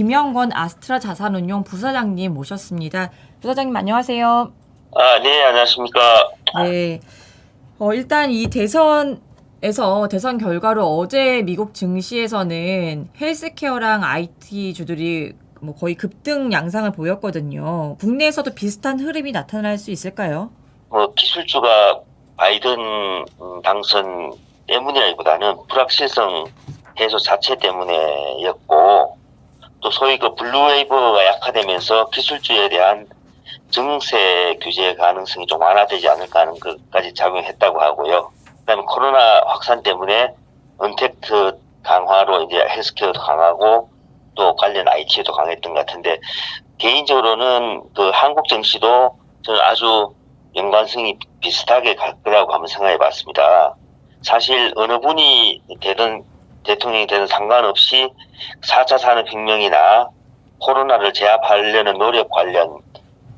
김영건 아스트라 자산운용 부사장님 모셨습니다. 부사장님 안녕하세요. 아, 네, 안녕하십니까. 네. 어, 일단 이 대선에서 대선 결과로 어제 미국 증시에서는 헬스케어랑 IT 주들이 뭐 거의 급등 양상을 보였거든요. 국내에서도 비슷한 흐름이 나타날 수 있을까요? 뭐, 기술주가 바이든 음, 당선 때문이라기보다는 불확실성 해소 자체 때문에였고, 또 소위 그 블루웨이브가 약화되면서 기술주에 대한 증세 규제 가능성이 좀 완화되지 않을까 하는 것까지 작용했다고 하고요. 그 다음에 코로나 확산 때문에 언택트 강화로 이제 헬스케어도 강하고 또 관련 IT도 강했던 것 같은데 개인적으로는 그 한국 증시도 저는 아주 연관성이 비슷하게 갈 거라고 한번 생각해 봤습니다. 사실 어느 분이 되든 대통령이 되든 상관없이 4차 산업혁명이나 코로나를 제압하려는 노력 관련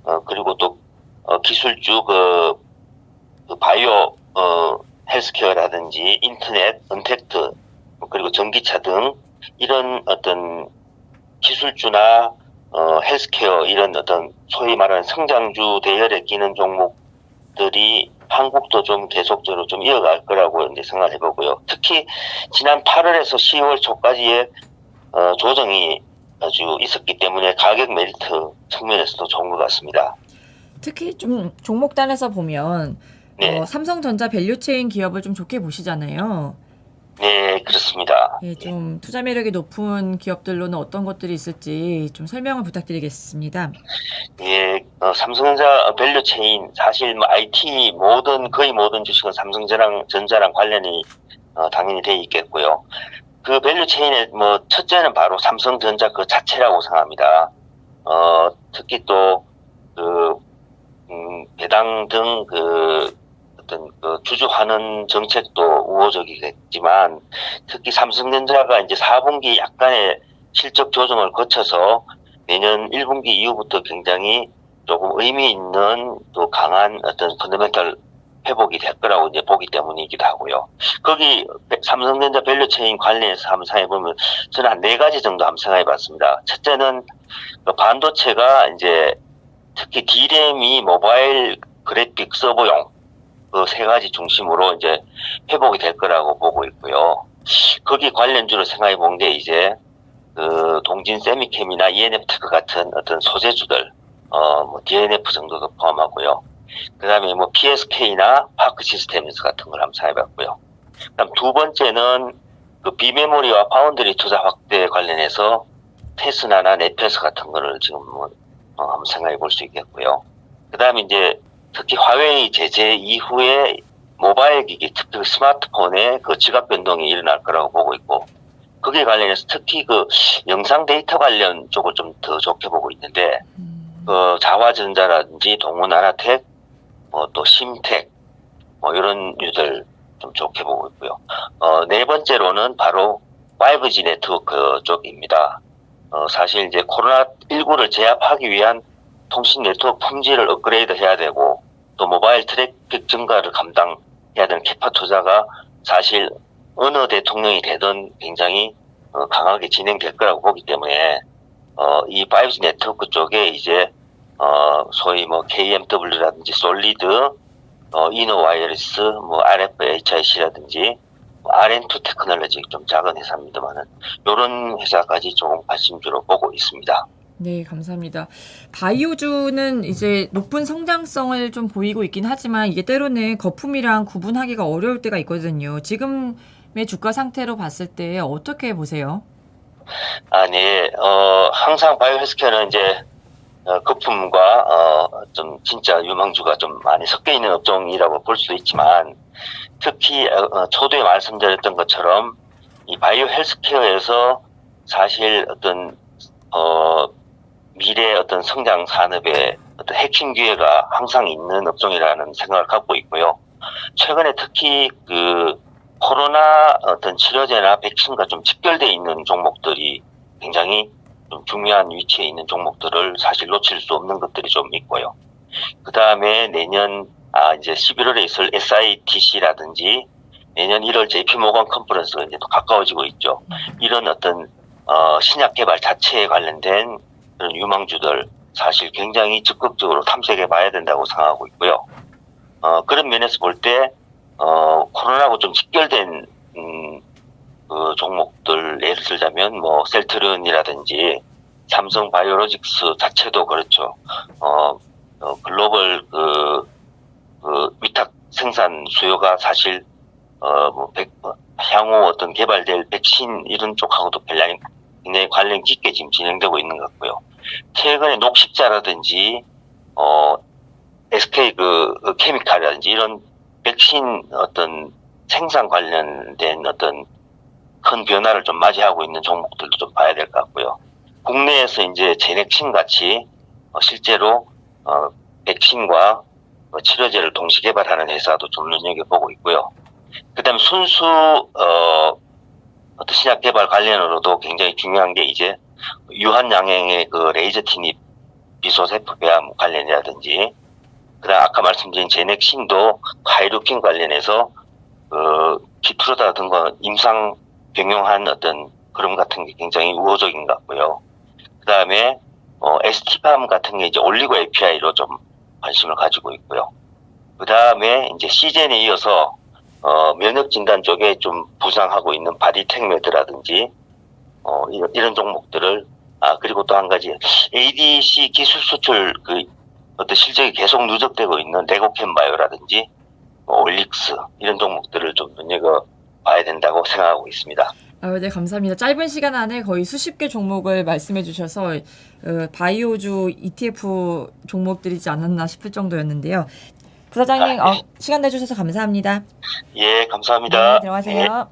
어, 그리고 또 어, 기술주 그, 그 바이오 어, 헬스케어라든지 인터넷, 언택트 그리고 전기차 등 이런 어떤 기술주나 어, 헬스케어 이런 어떤 소위 말하는 성장주 대열에 끼는 종목들이 한국도 좀 계속적으로 좀 이어갈 거라고 이제 생각을 해보고요. 특히 지난 8월에서 10월 초까지의 어, 조정이 아주 있었기 때문에 가격 메리트 측면에서도 좋은 것 같습니다. 특히 좀 종목단에서 보면 네, 어, 삼성전자 밸류체인 기업을 좀 좋게 보시잖아요. 네 그렇습니다. 예, 좀 투자 매력이 높은 기업들로는 어떤 것들이 있을지 좀 설명을 부탁드리겠습니다. 예, 어, 삼성전자 밸류 체인 사실 뭐 IT 모든 거의 모든 주식은 삼성전자랑 전자랑 관련이 어, 당연히 돼 있겠고요. 그 밸류 체인의 뭐 첫째는 바로 삼성전자 그 자체라고 생각합니다. 어, 특히 또그 음, 배당 등그 어떤 그 주주환원 정책도 우호적이겠지만 특히 삼성전자가 이제 4분기 약간의 실적 조정을 거쳐서 내년 1분기 이후부터 굉장히 조금 의미 있는 또 강한 어떤 펀더멘탈 회복이 될 거라고 이제 보기 때문이기도 하고요. 거기 삼성전자 밸류체인 관련해서 한번 생각해 보면 저는 한 네 가지 정도 한번 생각해 봤습니다. 첫째는 그 반도체가 이제 특히 D램이 모바일 그래픽 서버용 그 세 가지 중심으로 이제 회복이 될 거라고 보고 있고요. 거기 관련주로 생각해 본 게 이제 그 동진 세미캠이나 ENF테크 같은 어떤 소재주들, 어, 뭐 DNF 정도도 포함하고요. 그 다음에 뭐 PSK나 파크 시스템스 같은 걸 한번 생각해봤고요. 그다음 두 번째는 그 비메모리와 파운드리 투자 확대 관련해서 테스나나 네페스 같은 거를 지금 뭐 어, 한번 생각해 볼 수 있겠고요. 그 다음에 이제 특히 화웨이 제재 이후에 모바일 기기, 특히 스마트폰의 그 지갑 변동이 일어날 거라고 보고 있고, 거기에 관련해서 특히 그 영상 데이터 관련 쪽을 좀 더 좋게 보고 있는데, 음, 그 자화전자라든지 동문하나텍, 뭐 또 심텍, 뭐 이런 유들 좀 좋게 보고 있고요. 어, 네 번째로는 바로 5G 네트워크 쪽입니다. 어, 사실 이제 코로나19를 제압하기 위한 통신 네트워크 품질을 업그레이드 해야 되고, 또 모바일 트래픽 증가를 감당해야 되는 캐파 투자가 사실 어느 대통령이 되든 굉장히 어, 강하게 진행될 거라고 보기 때문에 어, 이 5G 네트워크 쪽에 이제 어, 소위 뭐 KMW라든지 솔리드, 어, 이노 와이어리스, 뭐 RFHIC라든지 RN2 테크놀로지 좀 작은 회사입니다만은 이런 회사까지 조금 관심주로 보고 있습니다. 네, 감사합니다. 바이오주는 이제 높은 성장성을 좀 보이고 있긴 하지만 이게 때로는 거품이랑 구분하기가 어려울 때가 있거든요. 지금의 주가 상태로 봤을 때 어떻게 보세요? 아, 네. 어, 항상 바이오 헬스케어는 이제 어, 거품과 어, 좀 진짜 유망주가 좀 많이 섞여 있는 업종이라고 볼 수도 있지만 특히 어, 어, 초두에 말씀드렸던 것처럼 이 바이오 헬스케어에서 사실 어떤 어, 미래 어떤 성장 산업의 어떤 핵심 기회가 항상 있는 업종이라는 생각을 갖고 있고요. 최근에 특히 그 코로나 어떤 치료제나 백신과 좀 직결되어 있는 종목들이 굉장히 좀 중요한 위치에 있는 종목들을 사실 놓칠 수 없는 것들이 좀 있고요. 그 다음에 내년 아 이제 11월에 있을 SITC라든지 내년 1월 JP 모건 컨퍼런스가 이제 또 가까워지고 있죠. 이런 어떤 어, 신약 개발 자체에 관련된 그런 유망주들 사실 굉장히 적극적으로 탐색해 봐야 된다고 생각하고 있고요. 어, 그런 면에서 볼 때, 어, 코로나하고 좀 직결된, 음, 그 종목들, 예를 들자면, 뭐, 셀트론이라든지, 삼성 바이오로직스 자체도 그렇죠. 어, 어, 글로벌 그, 그 위탁 생산 수요가 사실, 어, 뭐, 백, 어, 향후 어떤 개발될 백신 이런 쪽하고도 별로 굉장히 관련 깊게 지금 진행되고 있는 것 같고요. 최근에 녹십자라든지, 어, SK 그, 그 케미칼이라든지 이런 백신 어떤 생산 관련된 어떤 큰 변화를 좀 맞이하고 있는 종목들도 좀 봐야 될 것 같고요. 국내에서 이제 제넥신 같이 어, 실제로 어, 백신과 어, 치료제를 동시 개발하는 회사도 좀 눈여겨보고 있고요. 그 다음에 순수 어, 어떤 신약 개발 관련으로도 굉장히 중요한 게 이제 유한양행의 그 레이저 티닙 비소세포 배암 관련이라든지 그다음 아까 말씀드린 제넥신도 하이루킨 관련해서 그 키트로다 등과 임상 병용한 어떤 그런 같은 게 굉장히 우호적인 것 같고요. 그 다음에 어, ST팜 같은 게 이제 올리고 API로 좀 관심을 가지고 있고요. 그 다음에 이제 시젠에 이어서 어, 면역 진단 쪽에 좀 부상하고 있는 바디텍메드라든지 어, 이런, 이런 종목들을 아 그리고 또 한 가지 ADC 기술 수출 그 어떤 실적이 계속 누적되고 있는 레고캠 바이오라든지 뭐 올릭스 이런 종목들을 좀 눈여겨 봐야 된다고 생각하고 있습니다. 아유, 네, 감사합니다. 짧은 시간 안에 거의 수십 개 종목을 말씀해 주셔서 어, 바이오주 ETF 종목들이지 않았나 싶을 정도였는데요. 부사장님, 아, 네. 어, 시간 내주셔서 감사합니다. 예, 감사합니다. 네, 들어가세요.